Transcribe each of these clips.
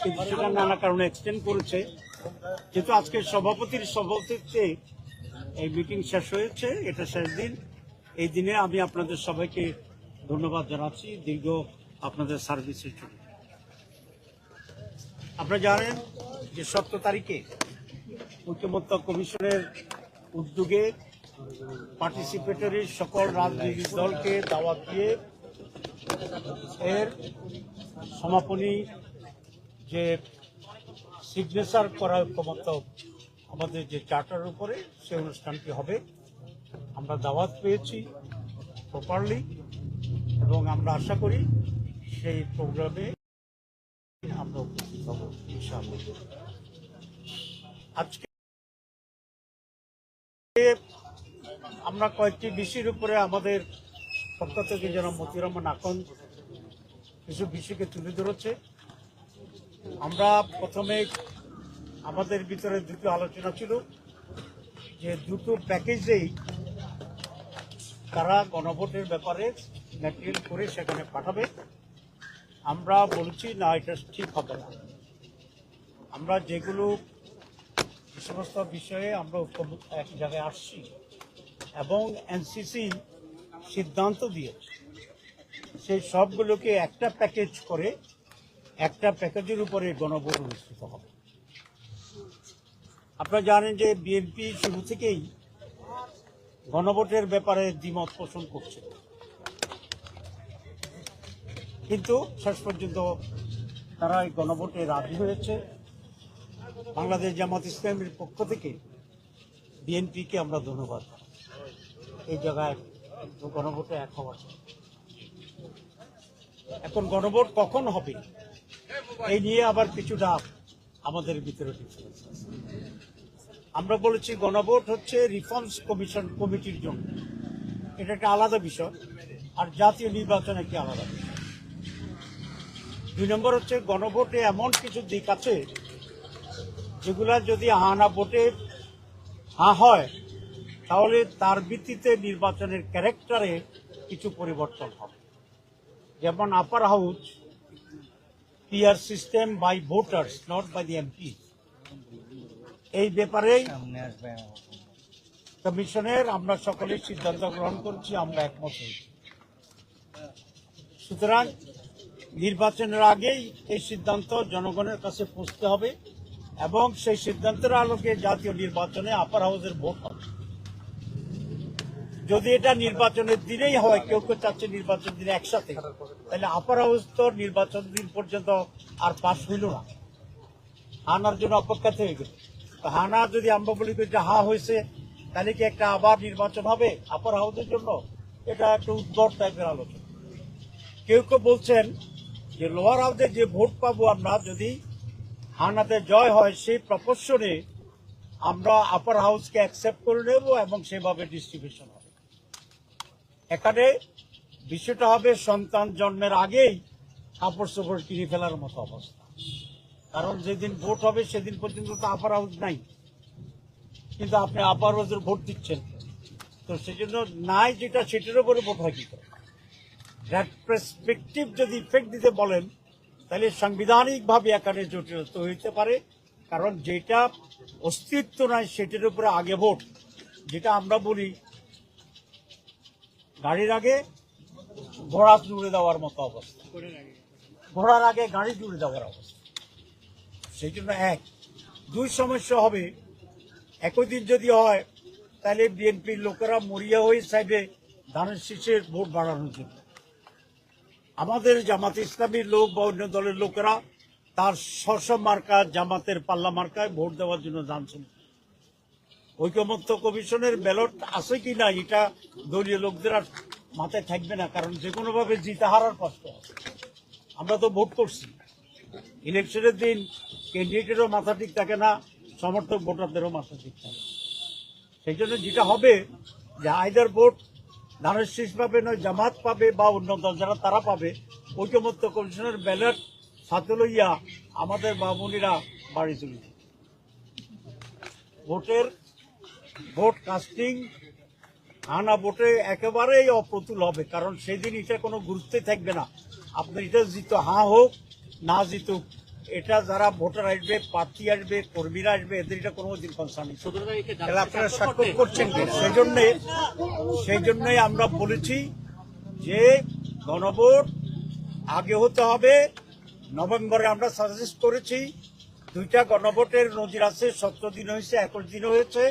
সেটা নানা কারণে এক্সটেন্ড করেছে। কিন্তু আজকে সভাপতির সভাপতিত্বে এই মিটিং শেষ হয়েছে, এটা শেষ দিন। এই দিনে আমি আপনাদের সবাইকে ধন্যবাদ জানাচ্ছি। দীর্ঘ আপনাদের সার্ভিসের জন্য। আপনারা জানেন যে সতেরো তারিখে ঐক্যমত্য কমিশনের উদ্যোগে পার্টিসিপেটরি সকল রাজনৈতিক দলকে দাওয়াত দিয়ে এর সমাপনী যে সিগনেচার করার ঐক্যমত্য আমাদের যে চার্টার উপরে সেই অনুষ্ঠানটি হবে। আমরা দাওয়াত পেয়েছি প্রপারলি এবং আমরা আশা করি সেই প্রোগ্রামে আমরা উপস্থিত হব আজকে আমরা কয়েকটি বিষয়ের উপরে আমাদের পক্ষ থেকে যেন মতিউর রহমান আকন, কিছু বিষয়কে তুলে ধরেছে। আমরা প্রথমে আমাদের ভিতরে দুটো আলোচনা ছিল যে দুটো প্যাকেজেই তারা গণভোটের ব্যাপারে ম্যাটেরিয়াল করে সেখানে পাঠাবে। আমরা বলছি, না, এটা ঠিক হবে না। আমরা যেগুলো যে সমস্ত বিষয়ে আমরা এক জায়গায় আসছি এবং এনসিসি সিদ্ধান্ত দিয়েছে, সেই সবগুলোকে একটা প্যাকেজ করে একটা প্যাকেজের উপরে গণভোট অনুষ্ঠিত হবে। আপনারা জানেন যে বিএনপি শুরু থেকেই গণভোটের ব্যাপারে দ্বিমত পোষণ করছে। কিন্তু শেষ পর্যন্ত তারা এই গণভোটে রাজি হয়েছে। বাংলাদেশ জামাত ইসলামের পক্ষ থেকে বিএনপিকে আমরা ধন্যবাদ এই জায়গায় গণভোটে এক হওয়ার। এখন গণভোট কখন হবে? এই নিয়ে আবার কিছুটা আমাদের ভিতরে আছে আমরা বলেছি গণভোট হচ্ছে রিফর্মস কমিশন কমিটির জন্য। এটা একটা আলাদা বিষয়, আর জাতীয় নির্বাচন একটি আলাদা বিষয়। দুই নম্বর হচ্ছে গণভোটে এমন কিছু দিক আছে যেগুলা যদি হা না ভোটে হা হয়, তাহলে তার ভিত্তিতে নির্বাচনের ক্যারেক্টারে কিছু পরিবর্তন হবে। যেমন upper house PR system by voters not by the MP এই ব্যাপারেই কমিশনের, আমরা সকলে সিদ্ধান্ত গ্রহণ করছি, আমরা একমত হয়েছি সুতরাং নির্বাচনের আগেই এই সিদ্ধান্ত জনগণের কাছে পৌঁছতে হবে এবং সেই সিদ্ধান্তের আলোকে জাতীয় নির্বাচনে আপার হাউসের ভোট হবে। যদি এটা নির্বাচনের দিনেই হয়, কেউ কেউ চাচ্ছে নির্বাচন দিনে একসাথে, তাহলে আপার হাউস তো নির্বাচন দিন পর্যন্ত আর পাশ হইল না। হানার জন্য অপেক্ষা থেকে গেল। হানা যদি আমরা বলি যে হা হয়েছে, তাহলে কি একটা আবার নির্বাচন হবে আপার হাউসের জন্য? এটা একটা উদ্ভট টাইপের আলোচনা। কেউ কেউ বলছেন যে লোয়ার হাউসে যে ভোট পাবো আমরা, যদি হানাতে জয় হয়, সেই প্রপোর্শনে আমরা আপার হাউসকে অ্যাকসেপ্ট করে নেব এবং সেভাবে ডিস্ট্রিবিউশন হবে। এখানে বিষয়টা হবে সন্তান জন্মের আগেই কাপড় চোপড় কিনে ফেলার মতো অবস্থা। কারণ যেদিন ভোট হবে সেদিন পর্যন্ত তো আপার হাউস নাই। কিন্তু আপনি আপার হাউসের ভোট দিচ্ছেন। তো সেজন্য নাই যেটা, সেটার উপরে ভোট হয় কি দ্যাট পার্সপেক্টিভ যদি ইফেক্ট দিতে বলেন, তাহলে সাংবিধানিকভাবে এখানে জটিলতা হইতে পারে। কারণ যেটা অস্তিত্ব নাই, সেটার উপরে আগে ভোট। যেটা আমরা বলি গাড়ির আগে ঘোড়া জুড়ে দেওয়ার মতো অবস্থা। ঘোড়ার আগে গাড়ি জুড়ে দেওয়ার অবস্থা। সেই জন্য এক। দুই সমস্যা হবে, একই দিন যদি হয়, তাহলে বিএনপির লোকেরা মরিয়া হয়ে চাইবে ধানের শীষের ভোট বাড়ানোর জন্য। আমাদের জামাত ইসলামীর লোক বা অন্য দলের লোকেরা তার স্বস্ব মার্কা জামাতের পাল্লা মার্কায় ভোট দেওয়ার জন্য জানছেন ঐকমত্য কমিশনের ব্যালট আছে কি না এটা দলীয় লোকদের আর মাথায় থাকবে না, কারণ যে কোনোভাবে জিতে হারার কষ্ট আমরা তো ভোট করছি। ইলেকশনের দিন ক্যান্ডিডেটেরও মাথা ঠিক থাকে না, সমর্থক ভোটারদেরও মাথা ঠিক থাকে সেই জন্য যেটা হবে যে আইদার ভোট ধানের শীষ পাবে নয়, জামাত পাবে বা অন্য দল যারা তারা পাবে, ঐক্যমত্য কমিশনের ব্যালট সাথে লইয়া আমাদের বামুনিরা বাড়ি চলে ভোটের ভোট কাস্টিং আনা ভোটে একেবারেই অপ্রতুল হবে, কারণ সেদিন এটা কোনো গুরুত্বই থাকবে না। আপনার এটা জিত, হা হোক, না জিতুক, এটা যারা ভোটার আসবে, প্রার্থী আসবে, কর্মীরা আসবে, এদের এটা কোনো দিন কনসার্ন তাহলে আপনারা স্বাক্ষর করছেন সেই জন্যে সেই জন্যই আমরা বলেছি যে গণভোট আগে হতে হবে। নভেম্বরে আমরা সাজেস্ট করেছি, দুইটা গণভোটের নজির আছে, সতেরো দিন হয়েছে, একুশ দিন হয়েছে।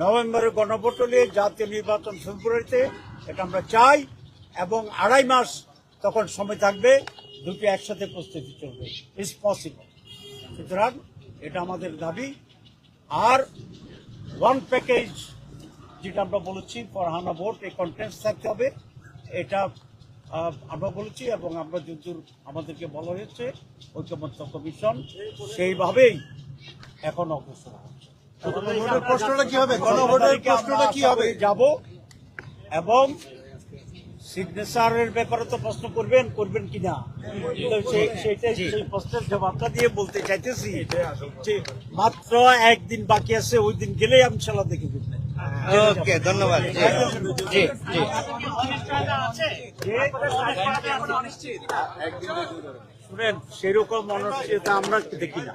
নভেম্বরে গণভোট হলে জাতীয় নির্বাচন ফেব্রুয়ারিতে এটা আমরা চাই, এবং আড়াই মাস তখন সময় থাকবে, দুটি একসাথে প্রস্তুতি চলবে। ইস পসিবল সুতরাং এটা আমাদের দাবি। আর ওয়ান প্যাকেজ যেটা আমরা বলেছি ফরহানা ভোট এই কন্টেন্টস থাকতে হবে। এটা আমরা বলেছি এবং আমরা যদ্দূর আমাদেরকে বলা হয়েছে, ঐক্যমত্য কমিশন সেইভাবেই এখন অগ্রসর হচ্ছে। প্রশ্নটা কি হবে? গণভোটের প্রশ্নটা কি হবে? যাব এবং সিগনেচারের ব্যাপারে তো প্রশ্ন করবেন করবেন কিনা সেই- প্রশ্নের জবাবটা দিয়ে বলতে চাইতেছি মাত্র একদিন বাকি আছে ওই দিন গেলেই আমি ইনশাল্লাহ দেখে ওকে ধন্যবাদ। জি জি শুনেন সেরকম অনিশ্চয়তা আমরা দেখি না।